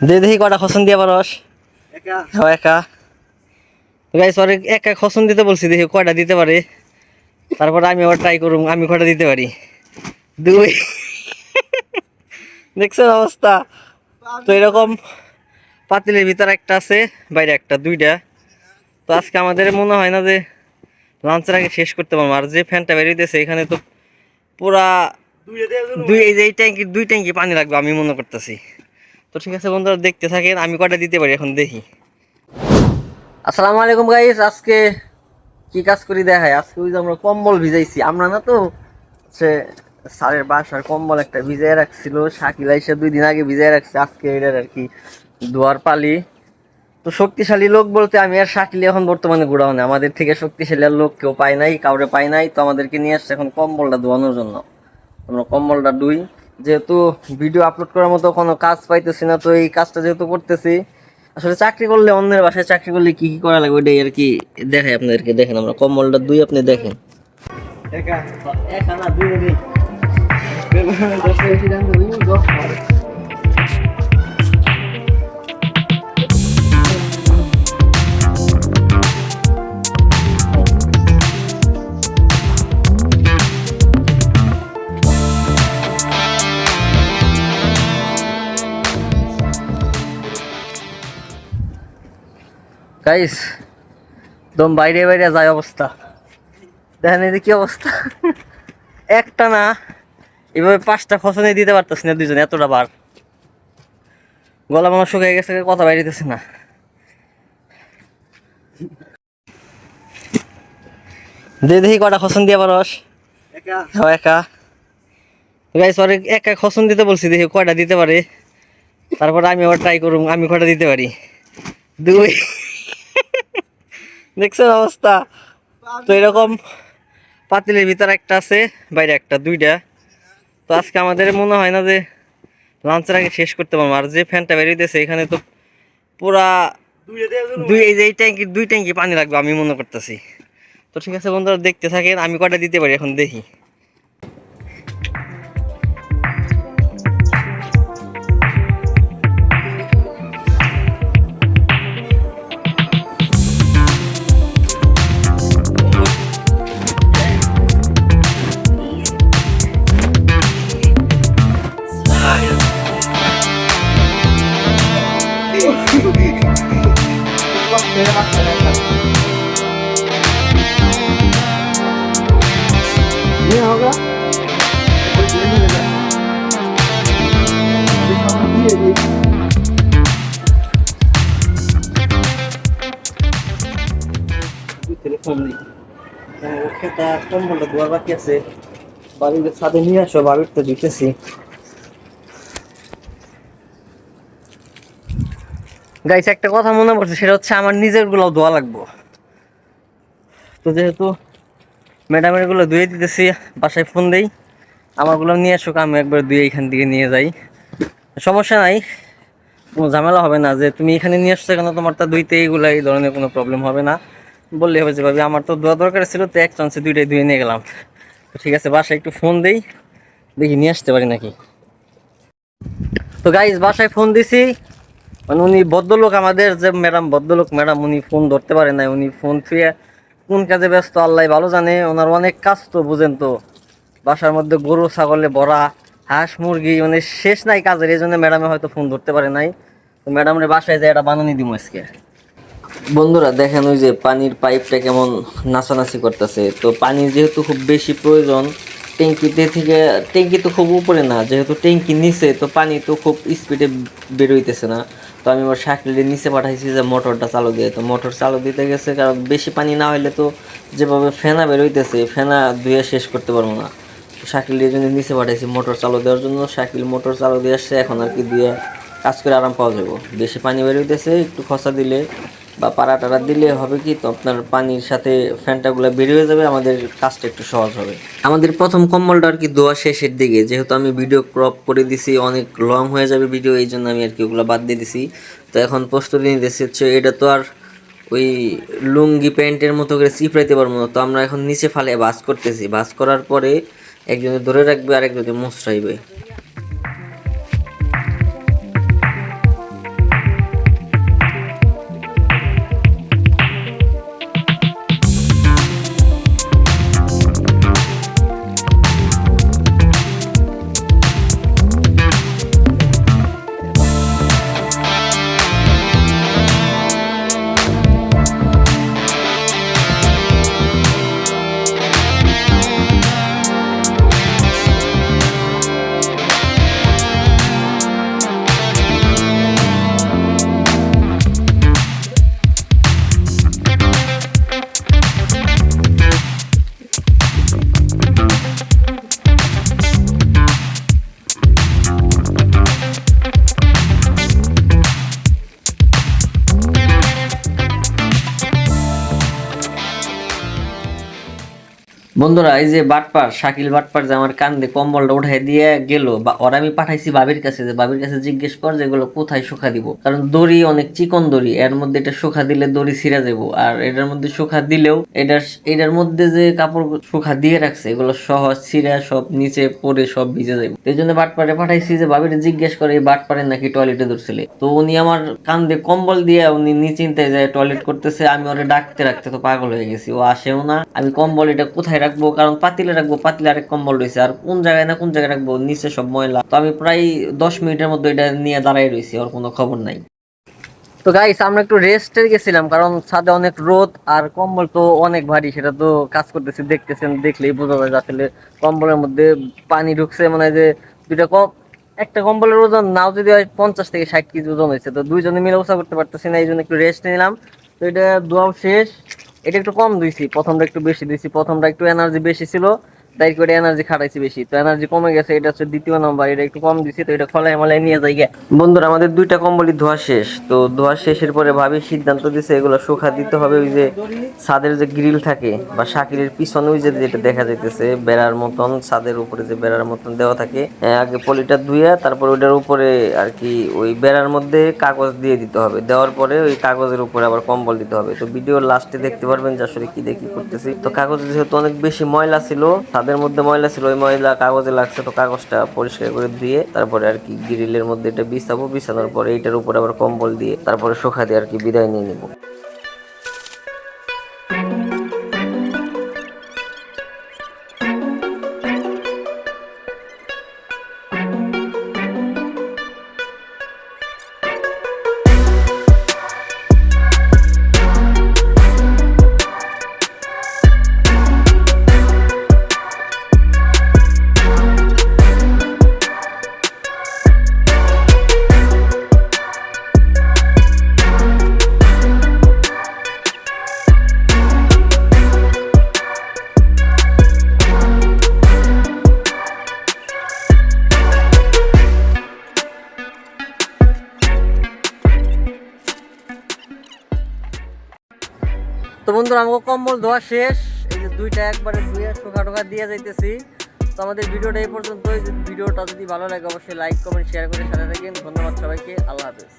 দে দেখি কটা খসন দিয়ে পারস। একা। একা। গাইস পরে একা খসন দিতে বলছি দেখি কয়টা দিতে পারে। তারপর আমি আবার ট্রাই করুম আমি কয়টা দিতে পারি। দুই। দেখছেন অবস্থা? তো এরকম পাতিলের ভিতরে একটা আছে বাইরে একটা দুইটা। তো আজকে আমাদের মনে হয় না যে লাঞ্চের আগে শেষ করতে পারব। আর যে ফ্যানটা বেরিয়েছে এখানে তো পুরা। দুই এই যে এই ট্যাঙ্কি দুই ট্যাঙ্কি পানি লাগবে আমি মনে করতেছি। তো ঠিক আছে বন্ধুরা, দেখতে থাকেন। আমি কটা দিতে পারি এখন দেখি। আসসালামু আলাইকুম গাইস আজকে কি কাজ করি দেখায় আজকে ওই যে আমরা কম্বল ভিজাইছি। আমরা না তো সে সারের বাসার কম্বল একটা ভিজাই রাখছিল। শাকিল এসে দুই দিন আগে ভিজাই রাখছে। আজকে এটার আর কি দুয়ার পালি। তো শক্তিশালী লোক বলতে আমি আর শাকিলি এখন বর্তমানে ঘোরাও না আমাদের থেকে শক্তিশালী আর লোক কেউ পায় নাই, কাউরে পায় নাই। তো আমাদেরকে নিয়ে আসছে এখন কম্বলটা ধোয়ানোর জন্য। আমরা কম্বলটা দুই যেহেতু ভিডিও আপলোড করার মতো কোনো কাজ পাইতেছি না, তো এই কাজটা যেহেতু করতেছি, আসলে চাকরি করলে অন্যের বাসায় চাকরি করলে কি কি করা লাগবে ওইটাই আর কি দেখাই আপনাদেরকে, দেখেন আমরা, কম্বলটা দুই আপনি দেখেন। একা এক গাইস দম বাইরে বাইরে যায় অবস্থা। দেখেন এই কি অবস্থা। একটা না এভাবে পাঁচটা খসনে দিতে পারতেছি না দুজন এতটা বার। গলা মামা শুকিয়ে গেছে কথা বাইরেতেছে না। দে দেখি কটা খসন দিয়ে পারস একা। হ্যাঁ একা। গাইস পরে একা খসন দিতে বলছি দেখি কয়টা দিতে পারে। তারপর আমি আবার ট্রাই করুম আমি কয়টা দিতে পারি। দুই। দেখছেন অবস্থা? তো এরকম পাতিলের ভিতরে একটা আছে বাইরে একটা দুইটা। তো আজকে আমাদের মনে হয় না যে লাঞ্চের আগে শেষ করতে পারব। আর যে ফ্যানটা বেরিয়েছে এখানে তো পুরা। দুই এই যে এই ট্যাঙ্কির দুই ট্যাঙ্কি পানি লাগবে আমি মনে করতেছি। তো ঠিক আছে বন্ধুরা দেখতে থাকেন আমি কটা দিতে পারি এখন দেখি। ছাদে নিয়ে আসো বাড়ির তো দিতেছি গাইছে একটা কথা মনে পড়ছে, সেটা হচ্ছে আমার নিজেরগুলো ধোয়া লাগবো। তো যেহেতু ম্যাডামেরগুলো ধুয়ে দিতেছি, বাসায় ফোন দেই আমারগুলো নিয়ে আসুক, আমি একবার দুই এখান থেকে নিয়ে যাই। সমস্যা নাই। কোনো ঝামেলা হবে না। যে তুমি এখানে নিয়ে আসছো কেন? তোমার তা দুইতে এইগুলো এই ধরনের কোনো প্রবলেম হবে না। বললে হবে যে, ভাবি, আমার তো দোয়া দরকার ছিল, তো এক চান্সে দুইটাই ধুয়ে নিয়ে গেলাম। তো ঠিক আছে, বাসায় একটু ফোন দেই। দেখি নিয়ে আসতে পারি নাকি? তো গাইজ বাসায় ফোন দিছি। মানে উনি ভদ্রলোক আমাদের যে ম্যাডাম ভদ্রলোক ম্যাডাম উনি ফোন ধরতে পারে না উনি ফোন থুয়ে কোন কাজে ব্যস্ত, আল্লাহ ভালো জানে। ওনার অনেক কাজ তো, বুঝেন তো। বাসার মধ্যে গরু, ছাগলে, ভরা। হাঁস মুরগি মানে শেষ নাই কাজের, এই জন্য ম্যাডামে হয়তো ফোন ধরতে পারে নাই। তো ম্যাডামের বাসায় যায় এটা বানানি দিব আজকে। বন্ধুরা, দেখেন ওই যে পানির পাইপটা কেমন নাচানাচি করতেছে। তো পানি যেহেতু খুব বেশি প্রয়োজন, ট্যাঙ্কিতে থেকে, ট্যাঙ্কি তো খুব উপরে না, যেহেতু ট্যাঙ্কি নিচে, তো পানি তো খুব স্পিডে বেরোইতেছে না। তো আমি আমার সাইকেলের নিচে পাঠাইছি যে মোটরটা চালু দিয়ে। তো মোটর চালু দিতে গেছে, কারণ বেশি পানি না হলে তো যেভাবে ফেনা বেরোইতেছে ফেনা ধুয়ে শেষ করতে পারব না। দিয়ে জন্য নিচে পাঠাইছি, মোটর চালু দেওয়ার জন্য। সাইকেল মোটর চালু দিয়ে আসছে, এখন আর কি দিয়ে কাজ করে আরাম পাওয়া যাব। বেশি পানি বেরোইতেছে একটু খসা দিলে বা পাড়া টাড়া দিলে হবে কি, তো আপনার পানির সাথে ফ্যানটাগুলো বেরিয়ে যাবে, আমাদের কাজটা একটু সহজ হবে। আমাদের প্রথম কম্বলটা আর কি দোয়া শেষের দিকে, যেহেতু আমি ভিডিও ক্রপ করে দিছি, অনেক লং হয়ে যাবে ভিডিও এই জন্য আমি আর কি ওগুলো বাদ দিয়ে দিছি। তো এখন প্রস্তুতি নিতেছি, হচ্ছে এটা তো আর ওই লুঙ্গি প্যান্টের মতো করে চিপড়াইতে পারব না, তো আমরা এখন নিচে ফালে বাস করতেছি। বাস করার পরে একজনে ধরে রাখবে আর একজনে মুসরাইবে বন্ধুরা, এই যে বাটপার, শাকিল বাটপার যে আমার কান্দে কম্বলটা উঠাই দিয়ে গেল, বা ওরা আমি পাঠাইছি বাবির কাছে যে বাবির কাছে জিজ্ঞেস কর যে এগুলো কোথায় শুকা দিব। কারণ দড়ি অনেক চিকন দড়ি, এর মধ্যে এটা শুকা দিলে দড়ি ছিঁড়া যাব, আর এটার মধ্যে শুকা দিলেও এটার এটার মধ্যে যে কাপড় শুকা দিয়ে রাখছে, এগুলো সহজ ছিঁড়া সব নিচে পরে সব ভিজে যাবে এই জন্য বাটপারে পাঠাইছি যে বাবির জিজ্ঞেস করে, এই বাটপারে নাকি টয়লেটে ধরছিলে? তো উনি আমার কান্দে কম্বল দিয়ে উনি নিচিন্তায় যায় টয়লেট করতেছে, আমি ওরে ডাকতে রাখতে তো পাগল হয়ে গেছি, ও আসেও না। আমি কম্বল এটা কোথায় রাখব, কারণ পাতিলে রাখব, পাতিলে আরেক কম্বল রয়েছে। আর কোন জায়গায় না কোন জায়গায় রাখব? নিচে সব ময়লা। তো আমি প্রায় দশ মিনিটের মধ্যে এটা নিয়ে দাঁড়াই রয়েছি ওর কোনো খবর নাই। তো গাইস আমরা একটু রেস্টে গেছিলাম, কারণ ছাদে অনেক রোদ আর কম্বল তো অনেক ভারী, সেটা তো কাজ করতেছি, দেখতেছেন, দেখলেই বোঝা যায় আসলে কম্বলের মধ্যে পানি ঢুকছে মানে যে দুইটা কম, একটা কম্বলের ওজন নাও যদি হয় পঞ্চাশ থেকে ষাট কেজি ওজন হয়েছে, তো দুইজনে মিলে ওষা করতে পারতেছি না এই জন্য একটু রেস্ট নিলাম। তো এটা দোয়াও শেষ। এটা একটু কম দিয়েছি প্রথমটা একটু বেশি দিয়েছি প্রথমটা একটু এনার্জি বেশি ছিল। তাই করে এনার্জি খাটাইছি বেশি। তো এনার্জি কমে গেছে, এটা হচ্ছে দ্বিতীয় নাম্বার এটা একটু কম দিছি, তো এটা খোলায় মালায় নিয়ে যাই গে। বন্ধুরা, আমাদের দুইটা কম্বলই ধোয়া শেষ। তো ধোয়া শেষের পরে ভাবি সিদ্ধান্ত দিছে, এগুলো শুকা দিতে হবে, ওই যে ছাদের যে গ্রিল থাকে বা শাকিলের পিছনে, ওই যে যেটা দেখা যাইতেছে, বেড়ার মতন, ছাদের উপরে যে বেড়ার মতন দেওয়া থাকে আগে পলিটা ধুইয়া তারপর ওইটার উপরে আর কি ওই বেড়ার মধ্যে কাগজ দিয়ে দিতে হবে। দেওয়ার পরে ওই কাগজের উপরে আবার কম্বল দিতে হবে। তো ভিডিওর লাস্টে দেখতে পারবেন যে আসলে কি দেখি করতেছি। তো কাগজ যেহেতু অনেক বেশি ময়লা ছিল ছাদের মধ্যে ময়লা ছিল, ওই ময়লা কাগজে লাগছে তো কাগজটা পরিষ্কার করে দিয়ে তারপরে আর কি গ্রিলের মধ্যে এটা বিছাবো, বিছানোর পরে এটার উপরে আবার কম্বল দিয়ে তারপরে শুকা দিয়ে আর কি বিদায় নিয়ে নিবো। তো বন্ধুরা, আমাকে কম্বল ধোয়া শেষ। এই যে দুইটা একবারে ধুয়ে শোকা টোকা দিয়ে যাইতেছি। তো আমাদের ভিডিওটা এই পর্যন্ত ভিডিওটা যদি ভালো লাগে, অবশ্যই লাইক কমেন্ট শেয়ার করে সাথে থাকেন। ধন্যবাদ সবাইকে। আল্লাহ হাফেজ।